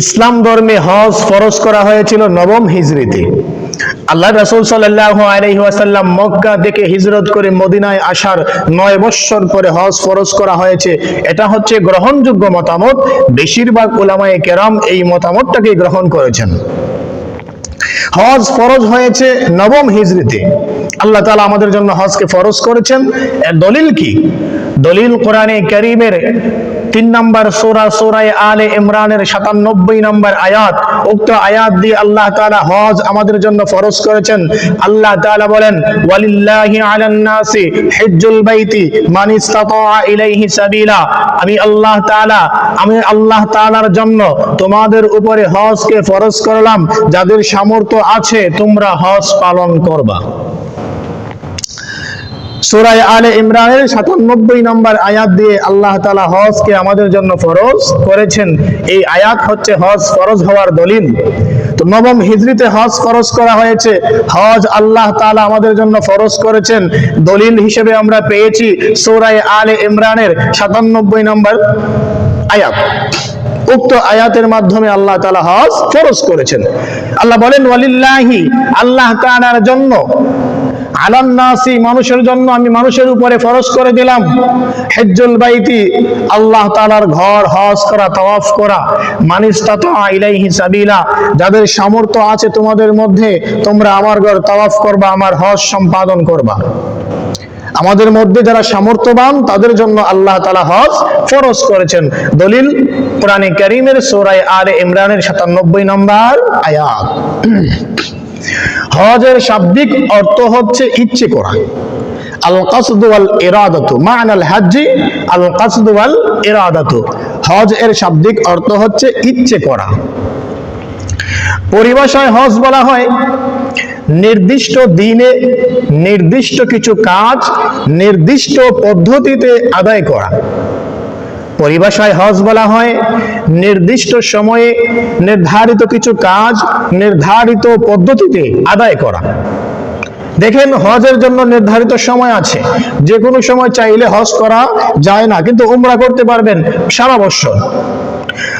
ইসলাম ধর্মে হজ ফরজ করা হয়েছিল নবম হিজরিতে। আল্লাহ রাসূল আলাইহি মক্কা থেকে হিজরত করে মদিনায় আসার নয় বৎসর পরে হজ ফরজ করা হয়েছে। এটা হচ্ছে গ্রহণযোগ্য মতামত। বেশিরভাগ উলামায়ে কেরাম এই মতামতটাকে গ্রহণ করেছেন। হজ ফরজ হয়েছে নবম হিজরিতে। আল্লাহ তালা আমাদের জন্য হজকে ফরজ করেছেন। দলিল কি? দলিল কোরআনে কারীমের তিন নম্বর সূরা, সূরায়ে আলে ইমরানের সাতানব্বই নম্বর আয়াত। উক্ত আয়াত দিয়ে আল্লাহ তাআলা হজ আমাদের জন্য ফরজ করেছেন। আল্লাহ তাআলা বলেন, ওয়ালিল্লাহি আলান নাসি হিজ্জুল বাইতি মান ইসতাতা ইলাইহি সাবিলা। আমি আল্লাহ তাআলা, আমি আল্লাহ তাআলার জন্য তোমাদের উপরে হজকে ফরজ করলাম। যাদের সামর্থ্য আছে, তোমরা হজ পালন করবা। সুরায় আলে ইমরানের সাতানব্বই নম্বর আয়াত দিয়ে আল্লাহ তালা হজকে আমাদের জন্য ফরজ করেছেন। এই আয়াত হচ্ছে হজ ফরজ হওয়ার দলিল। তো নবম হিজরিতে হজ ফরজ করা হয়েছে। হজ আল্লাহ তাআলা আমাদের জন্য ফরজ করেছেন। দলিল হিসেবে আমরা পেয়েছি সূরায়ে আলে ইমরানের সাতানব্বই নম্বর আয়াত। উক্ত আয়াতের মাধ্যমে আল্লাহ তালা হজ ফরজ করেছেন। আল্লাহ বলেন, ওয়ালিল্লাহি, আল্লাহ তাআলার জন্য আলান্নাসি মানুষের জন্য আমি মানুষের উপরে ফরজ করে দিলাম। হেজ্জুল বাইতি, আল্লাহ তাআলার ঘর, হজ করা, তাওয়াফ করা, মানিস্তাতা ইলাইহি সাবিলা, যাদের সামর্থ্য আছে তোমাদের মধ্যে, তোমরা আমার ঘর তাওয়াফ করবা, আমার হজ সম্পাদন করবা। আমাদের মধ্যে যারা সামর্থ্যবান, তাদের জন্য আল্লাহ তালা হজ ফরজ করেছেন। দলিল কোরআনে কারীমের সূরায়ে আলে ইমরানের 97 নম্বর আয়াত। হজের শাব্দিক অর্থ হচ্ছে ইচ্ছে করা। আল ওয়াল ইরাদাতু মা'নাল হজ্জি আল ওয়াল ইরাদাতু হজ এর শাব্দিক অর্থ হচ্ছে ইচ্ছে করা। পরিভাষায় হজ বলা হয়, নির্দিষ্ট দিনে নির্দিষ্ট কিছু কাজ নির্দিষ্ট পদ্ধতিতে আদায় করা। পরিভাষায় হজ বলা হয় নির্দিষ্ট সময়ে নির্ধারিত কিছু কাজ নির্ধারিত পদ্ধতিতে আদায় করা। দেখেন হজের জন্য নির্ধারিত সময় আছে। যে কোনো সময় চাইলে হজ করা যায় না, কিন্তু উমরা করতে পারবেন সারা বছর।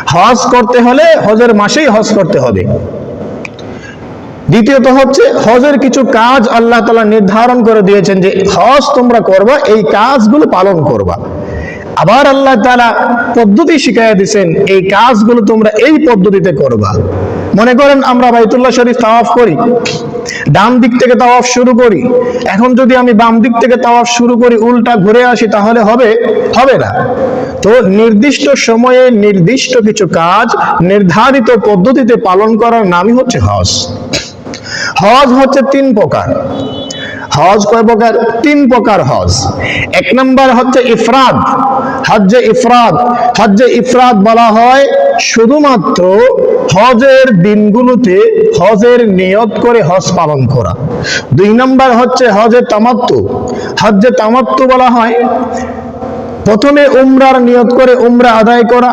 হজ করতে হলে হজের মাসেই হজ করতে হবে। দ্বিতীয়ত হচ্ছে, হজের কিছু কাজ আল্লাহ তালা নির্ধারণ করে দিয়েছেন যে হজ তোমরা করবা, এই কাজগুলো পালন করবা। আবার আল্লাহ তালা পদ্ধতি শিখাইয়া দিচ্ছেন এই কাজগুলো তোমরা এই পদ্ধতিতে করবা। মনে করেন আমরা বাইতুল্লাহ শরীফ তাওয়াফ করি, ডান দিক থেকে তাওয়াফ শুরু করি, এখন যদি আমি বাম দিক থেকে তাওয়াফ শুরু করি, উল্টা ঘুরে আসি, তাহলে হবে হবে না। তো নির্দিষ্ট সময়ে নির্দিষ্ট কিছু কাজ নির্ধারিত পদ্ধতিতে পালন করার নামই হচ্ছে হজ। হজ হচ্ছে তিন প্রকার। হজ কয় প্রকার? তিন প্রকার হজ। এক নম্বর হচ্ছে ইফরাদ হজ্জে ইফরাদ হজ্জে ইফরাদ বলা হয় শুধুমাত্র হজের দিনগুলোতে হজের নিয়ত করে হজ পালন করা। দুই নম্বর হচ্ছে হজে তামাত্ম হজ্জে তামাত্ম বলা হয় প্রথমে উমরার নিয়ত করে উমরা আদায় করা,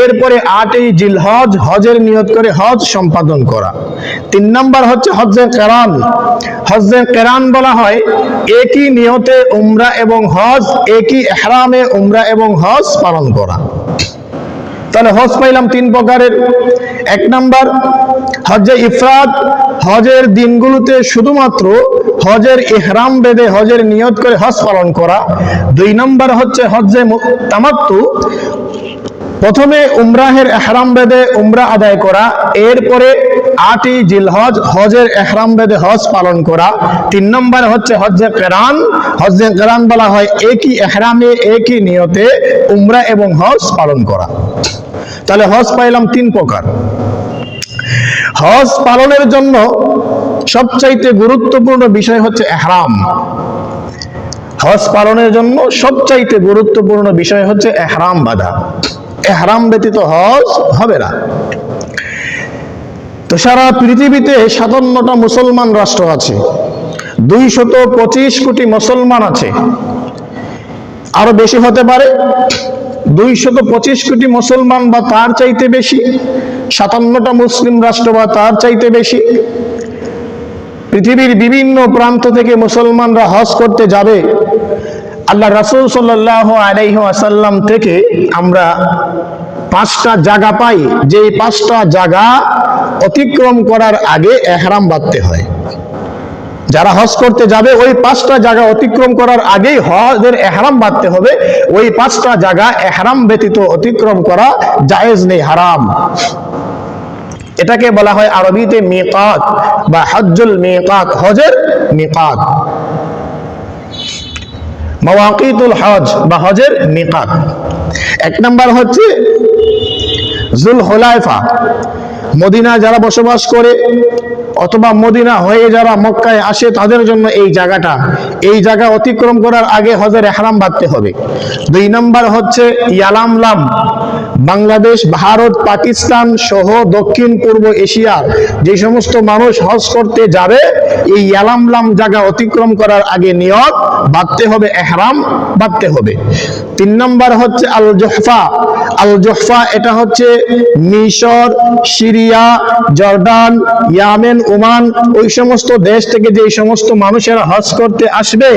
এরপরে আটই জিল হজ হজের নিয়ত করে হজ সম্পাদন করা। তিন নম্বর হচ্ছে হজ্জে কেরান। হজ্জে কেরান বলা হয়, একই নিয়তে উমরা এবং হজ, একই এহরামে উমরা এবং হজ পালন করা। তাহলে হজ পাইলাম তিন প্রকারের। এক নাম্বার, হজে ইফরাদ হজের দিনগুলোতে শুধুমাত্র হজের ইহরাম বেঁধে হজের নিয়ত করে হজ পালন করা। দুই নম্বর হচ্ছে হজ্জে তামাত্তু। প্রথমে উমরাহের এহরাম বেদে উমরা আদায় করা। এরপরে আটই জিলহজ হজের এহরাম বেদে হজ পালন করা। তিন নম্বর হচ্ছে হজ্জে কেরান। হজ্জে কেরান বলা হয় একই এহরামে একই নিয়তে উমরা এবং হজ পালন করা। তাহলে হজ পাইলাম তিন প্রকার। হজ পালনের জন্য সবচাইতে গুরুত্বপূর্ণ বিষয় হচ্ছে এহরাম। হজ পালনের জন্য সবচাইতে গুরুত্বপূর্ণ বিষয় হচ্ছে এহরাম বাধা। এহরাম ব্যতীত হজ হবে না। তো সারা পৃথিবীতে সাতান্নটা মুসলমান রাষ্ট্র আছে, দুইশত পঁচিশ কোটি মুসলমান আছে। আরও বেশি হতে পারে, দুইশত পঁচিশ কোটি মুসলমান বা তার চাইতে বেশি, সাতান্নটা মুসলিম রাষ্ট্র বা তার চাইতে বেশি। পৃথিবীর বিভিন্ন প্রান্ত থেকে মুসলমানরা হজ করতে যাবে। আল্লাহ রাসূল সাল্লাল্লাহু আলাইহি ওয়াসাল্লাম থেকে আমরা পাঁচটা জায়গা পাই। যে পাঁচটা জায়গা অতিক্রম করার আগে এহরাম বাঁধতে হয়। যারা হজ করতে যাবে, ওই পাঁচটা জায়গা অতিক্রম করার আগেই হজের এহরাম বাঁধতে হবে। ওই পাঁচটা জায়গা এহরাম ব্যতীত অতিক্রম করা জায়েজ নেই, হারাম। এটাকে বলা হয় আরবিতে মিকাত বা হজ্জুল মিকাত, হজের মিকাত। মাওয়াকিতুল হজ বা হজের মিকাত। এক নাম্বার হচ্ছে জুল হোলাইফা মদিনা যারা বসবাস করে অথবা মদিনা হয়ে যারা মক্কায় আসে তাদের জন্য এই জায়গাটা। এই জায়গা অতিক্রম করার আগে হজের এহরাম বাঁধতে হবে। দুই নম্বর হচ্ছে ইয়ালামলাম বাংলাদেশ, ভারত, পাকিস্তান সহ দক্ষিণ পূর্ব এশিয়ার যে সমস্ত মানুষ হজ করতে যাবে, এই ইয়ালামলাম জায়গা অতিক্রম করার আগে নিয়ত বাঁধতে হবে, এহরাম বাঁধতে হবে। তিন নম্বর হচ্ছে আল জোহফা আল জোহফা এটা হচ্ছে মিশর, সিরিয়া, জর্ডান, ইয়ামেন, ওমান, ওই সমস্ত দেশ থেকে যে সমস্ত মানুষেরা হজ করতে আসবে,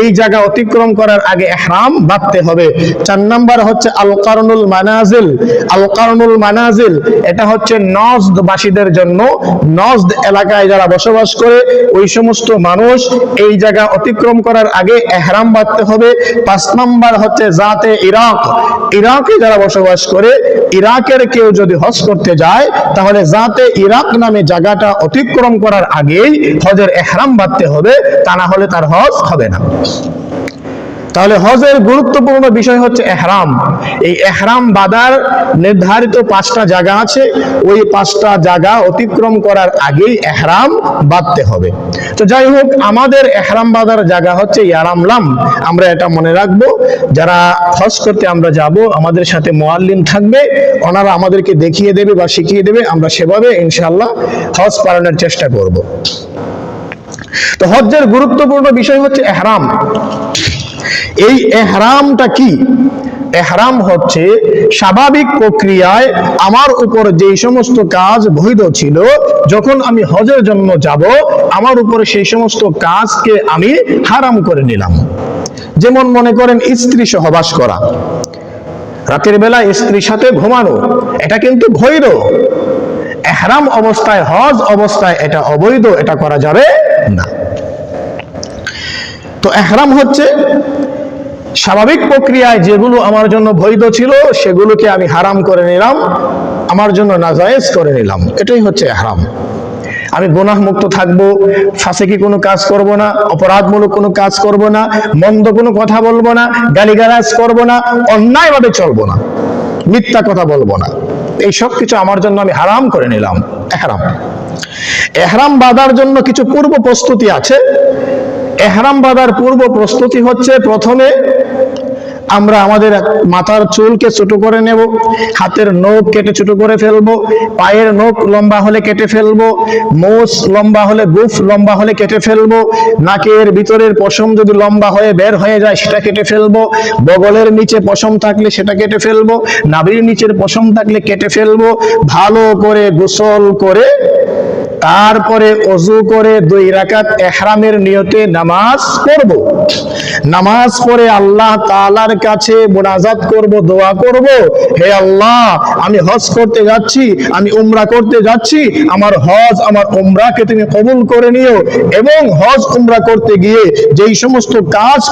এই জায়গা অতিক্রম করার আগে এহরাম বাঁধতে হবে। চার নম্বর হচ্ছে আল কারনুল মানাজিল। আল কারনুল মানাজিল, এটা হচ্ছে নজদ বাসীদের জন্য। নজদ এলাকায় যারা বসবাস করে, ওই সমস্ত মানুষ এই জায়গা অতিক্রম করার আগে এহরাম বাঁধতে হবে। পাঁচ নম্বর হচ্ছে জাতে ইরাক। ইরাকে যারা বসবাস করে, ইরাকের কেউ যদি হজ করতে যায়, তাহলে যাতে ইরাক নামে জায়গাটা অতিক্রম করার আগেই হজের এহরাম বাঁধতে হবে, তা না হলে তার হজ হবে না। তাহলে হজের গুরুত্বপূর্ণ বিষয় হচ্ছে এহরাম। এই এহরাম বাদার নির্ধারিত পাঁচটা জায়গা আছে। ওই পাঁচটা জায়গা অতিক্রম করার আগেই এহরাম বাঁধতে হবে। তো যাই হোক, আমাদের এহরাম বাদার জায়গা হচ্ছে ইয়ারামলাম আমরা এটা মনে রাখব। যারা হজ করতে আমরা যাব, আমাদের সাথে মোয়াল্লিম থাকবে। ওনারা আমাদেরকে দেখিয়ে দেবে বা শিখিয়ে দেবে। আমরা সেভাবে ইনশাল্লাহ হজ পালনের চেষ্টা করব। তো হজ্জের গুরুত্বপূর্ণ বিষয় হচ্ছে এহরাম। এই এহরামটা কি? এহরাম হচ্ছে স্বাভাবিক প্রক্রিয়ায় আমার উপর যে সমস্ত কাজ বৈধ ছিল, যখন আমি হজের জন্য যাব, আমার উপরে সেই সমস্ত কাজকে আমি হারাম করে নিলাম। যেমন মনে করেন স্ত্রী সহবাস করা। রাতের বেলা স্ত্রীর সাথে ঘুমানো, এটা কিন্তু বৈধ। এহরাম অবস্থায়, হজ অবস্থায় এটা অবৈধ, এটা করা যাবে না। তো এহরাম হচ্ছে স্বাভাবিক প্রক্রিয়ায় যেগুলো আমার জন্য বৈধ ছিল, সেগুলোকে আমি হারাম করে নিলাম, আমার জন্য নাজায়েজ করে নিলাম। এটাই হচ্ছে এহরাম। আমি গুনাহ মুক্ত থাকব ফাঁসে কোনো কাজ করব না, অপরাধমূলক কোনো কাজ করব না, মন্দ কোনো কথা বলব না, গালিগালাজ করব না, অন্যায়ভাবে চলবো না, মিথ্যা কথা বলব না। এই সব কিছু আমার জন্য আমি হারাম করে নিলাম, এহরাম। এহরাম বাঁধার জন্য কিছু পূর্ব প্রস্তুতি আছে এহরাম বাঁধার পূর্ব প্রস্তুতি হচ্ছে প্রথমে আমরা আমাদের মাথার চুলকে ছোট করে নেব, হাতের নখ কেটে ছোট করে ফেলব, পায়ের নখ লম্বা হলে কেটে ফেলব, মোষ লম্বা হলে গুফ লম্বা হলে কেটে ফেলব, নাকের ভিতরের পশম যদি লম্বা হয়ে বের হয়ে যায় সেটা কেটে ফেলব, বগলের নিচে পশম থাকলে সেটা কেটে ফেলব, নাভির নিচের পশম থাকলে কেটে ফেলব, ভালো করে গোসল করে তারপরে অজু করে দুই রাকাত এহরামের নিয়তে নামাজ পড়ব। নামাজ পড়ে আল্লাহ তাআলার কাছে মোনাজাত করব, দোয়া করব। হে আল্লাহ, আমি হজ করতে যাচ্ছি, আমি উমরা করতে যাচ্ছি, আমার হজ, আমার উমরাকে তুমি কবুল করে নিও এবং হজ, উমরা করতে গিয়ে যেই সমস্ত কাজ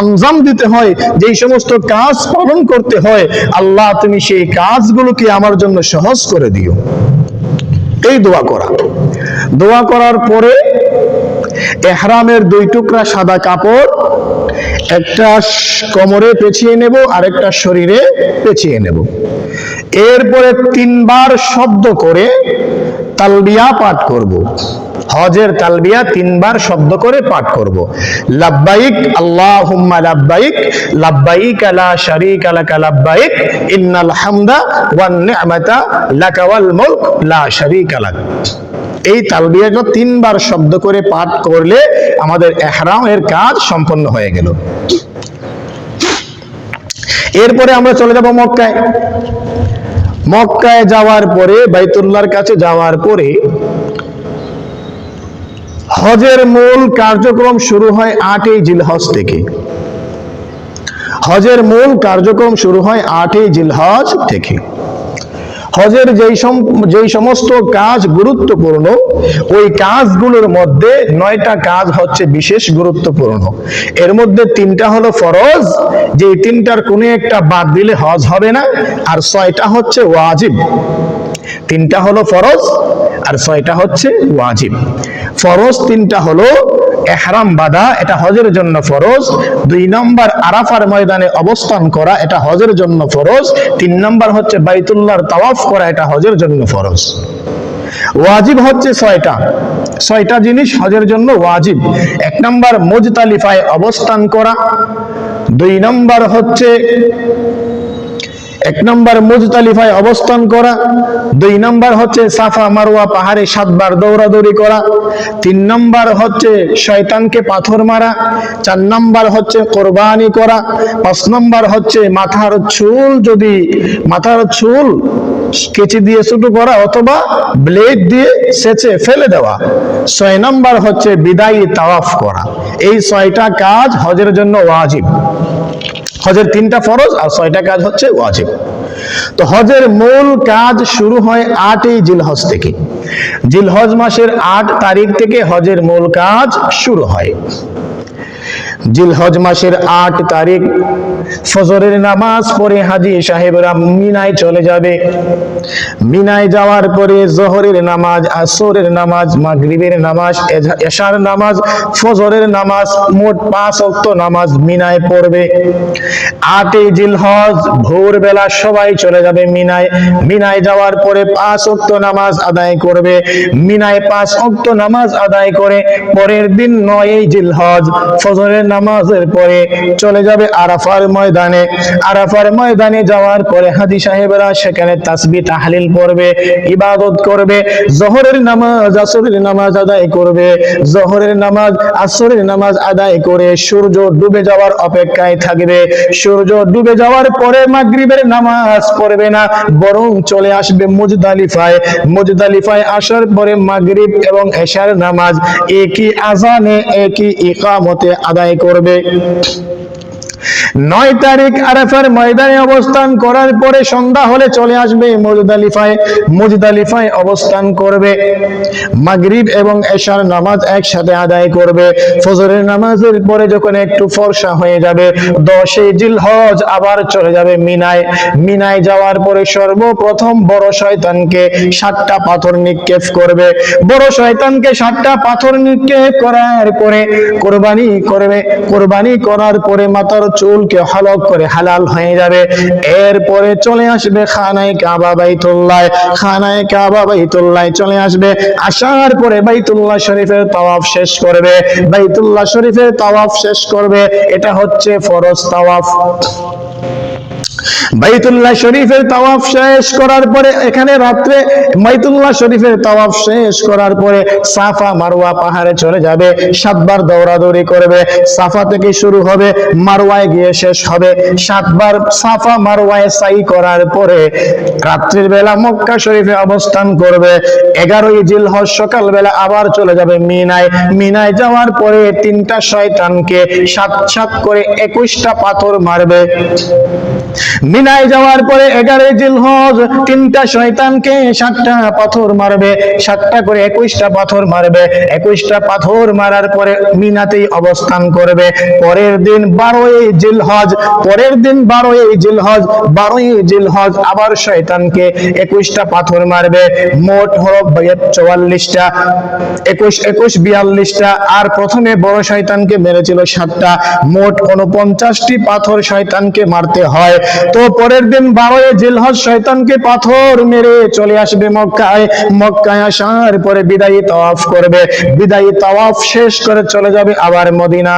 আঞ্জাম দিতে হয়, যেই সমস্ত কাজ পালন করতে হয়, আল্লাহ তুমি সেই কাজগুলোকে আমার জন্য সহজ করে দিও। এই দোয়া করা। দোয়া করার পরে এহরামের দুই টুকরা সাদা কাপড়, একটা কোমরে পেঁচিয়ে নেব আর একটা শরীরে পেঁচিয়ে নেব। এরপরে তিনবার শব্দ করে তালবিয়া পাঠ করব। হজের তালবিয়া তিনবার শব্দ করে পাঠ করব। লাব্বাইক, আল্লাহুম্মা লাব্বাইক লাব্বাইক লা শারীকা লাকা লাব্বাইক, ইন্নাল হামদা ওয়ান নি'মাতা লাকা ওয়াল মুলক লা শারীকা লাক। এই তালবিয়াটা তিনবার শব্দ করে পাঠ করলে আমাদের এহরামের কাজ সম্পন্ন হয়ে গেল। এরপরে আমরা চলে যাব মক্কায়। মক্কায় যাওয়ার পরে, বাইতুল্লাহর কাছে যাওয়ার পরে হজের মূল কার্যক্রম শুরু হয় আটই জিলহজ থেকে। হজের মূল কার্যক্রম শুরু হয় আটই জিলহজ থেকে। হজের যেই যেই সমস্ত কাজ গুরুত্বপূর্ণ, ওই কাজগুলোর মধ্যে নয়টা কাজ হচ্ছে বিশেষ গুরুত্বপূর্ণ। এর মধ্যে তিনটা হলো ফরজ যে তিনটার কোনো একটা বাদ দিলে হজ হবে না, আর ছয়টা হচ্ছে ওয়াজিব। তিনটা হলো ফরজ, আর ছয়টা হচ্ছে ওয়াজিব। ফরজ তিনটা হলো এহরাম বাঁধা, এটা হজের জন্য ফরজ। দুই নম্বর, আরাফার ময়দানে অবস্থান করা, এটা হজের জন্য ফরজ। তিন নম্বর হচ্ছে বাইতুল্লাহর তাওয়াফ করা, এটা হজের জন্য ফরজ। ওয়াজিব হচ্ছে ছয়টা। ছয়টা জিনিস হজের জন্য ওয়াজিব। এক নম্বর, মুজতালিফায় অবস্থান করা। দুই নম্বর হচ্ছে এক নম্বর মুজতালিফায় অবস্থান করা, দুই নম্বর হচ্ছে সাফা মারোয়া পাহাড়ে সাতবার দৌড়াদৌড়ি করা, তিন নম্বর হচ্ছে শয়তানকে পাথর মারা, চার নম্বর হচ্ছে কোরবানি করা, পাঁচ নম্বর হচ্ছে মাথার চুল যদি, মাথার চুল কেচি দিয়ে ছোট করা অথবা ব্লেড দিয়ে সেচে ফেলে দেওয়া। ছয় নম্বর হচ্ছে বিদায়ী তাওয়াফ করা। এই ছয়টা কাজ হজের জন্য ওয়াজিব। হজের তিনটা ফরজ আর ছয়টা কাজ হচ্ছে ওয়াজিব। তো হজের মূল কাজ শুরু হয় আটই জিলহজ থেকে। জিলহজ মাসের আট তারিখ থেকে হজের মূল কাজ শুরু হয়। জিলহজ মাসের আট তারিখ ফজরের নামাজ পড়ে হাজি সাহেবরা মিনায় চলে যাবে। মিনায় যাওয়ার পরে জোহরের নামাজ, আসরের নামাজ, মাগরিবের নামাজ এশার নামাজ, ফজরের নামাজ, মোট পাঁচ অক্ত নামাজ মিনায় পড়বে। আটই জিলহজ, ভোরবেলা সবাই চলে যাবে মিনায়। মিনায় যাওয়ার পরে পাঁচ অক্ত নামাজ আদায় করবে। মিনায় পাঁচ অক্ত নামাজ আদায় করে পরের দিন নয়ই জিলহজ, ফজরের নামাজের পরে চলে যাবে আরাফার ময়দানে, আরাফার ময়দানে যাওয়ার পরে হাজি সাহেবরা সেখানে তাসবি তাহলিল পড়বে, ইবাদত করবে, জোহরের নামাজ, আসরের নামাজ আদায় করবে, জোহরের নামাজ, আসরের নামাজ আদায় করে সূর্য ডুবে যাওয়ার অপেক্ষায় থাকবে। সূর্য ডুবে যাওয়ার পরে মাগরিবের নামাজ পড়বে না, বরং চলে আসবে মুজদালিফায়। মুজদালিফায় আসার পরে মাগরিব এবং এশার নামাজ একই আজানে একই ইকামতে আদায় করবে। নয় তারিখ আরাফার ময়দানে অবস্থান করার পরে সন্ধ্যা হলে চলে আসবে মুজদালিফায় মুজদালিফায় অবস্থান করবে। মাগরিব এবং এশার নামাজ একসাথে আদায় করবে। ফজরের নামাজের পরে যখন একটু ফর্সা হয়ে যাবে, দশই জিলহজ আবার চলে যাবে মিনায়। মিনায় যাওয়ার পরে সর্বপ্রথম বড় শয়তানকে সাতটা পাথর নিক্ষেপ করবে। বড় শয়তানকে সাতটা পাথর নিক্ষেপ করার পরে কোরবানি করবে। কোরবানি করার পরে মাথার চুলকে হলক করে হালাল হয়ে যাবে। এরপরে চলে আসবে খানায় কাবা বাইতুল্লাহ। খানায় কাবা বাইতুল্লাহ চলে আসবে। আসার পরে বাইতুল্লাহ শরীফের তাওয়াফ শেষ করবে। বাইতুল্লাহ শরীফের তাওয়াফ শেষ করবে। এটা হচ্ছে ফরজ তাওয়াফ। বাইতুল্লাহ শরীফের তাওয়াফ শেষ করার পরে, এখানে রাত্রে বাইতুল্লাহ শরীফের তাওয়াফ শেষ করার পরে সাফা মারওয়া পাহাড়ে চলে যাবে, সাতবার দৌড়াদৌড়ি করবে, সাফা থেকে শুরু হবে, মারওয়ায় গিয়ে শেষ হবে। সাতবার সাফা মারওয়ায় সাই করার পরে রাত্রির বেলা মক্কা শরীফে অবস্থান করবে। এগারোই জিলহজ সকাল বেলা আবার চলে যাবে মিনায়। মিনায় যাওয়ার পরে তিনটা শয়তানকে সাত সাত করে একুশটা পাথর মারবে। মিনায় যাওয়ার পরে এগারো জিলহজ তিনটা শয়তানকে সাতটা পাথর মারবে, সাতটা করে একুশটা পাথর মারবে। একুশটা পাথর মারার পরে মিনাতেই অবস্থান করবে। পরের দিন বারোই জিলহজ, পরের দিন বারোই জিলহজ বারোই জিলহজ আবার শয়তানকে একুশটা পাথর মারবে। মোট হলো চুয়াল্লিশটা, একুশ একুশ বিয়াল্লিশটা, আর প্রথমে বড় শয়তানকে মেরেছিল সাতটা। মোট উনপঞ্চাশটি পাথর শয়তানকে মারতে হয়। তো পরের দিন বারোয় জিলহজ শৈতানকে পাথর মেরে চলে আসবে মক্কায়। মক্কায় আসার পরে বিদায়ী তওয়াফ করবে। বিদায়ী তওয়াফ শেষ করে চলে যাবে আবার মদিনা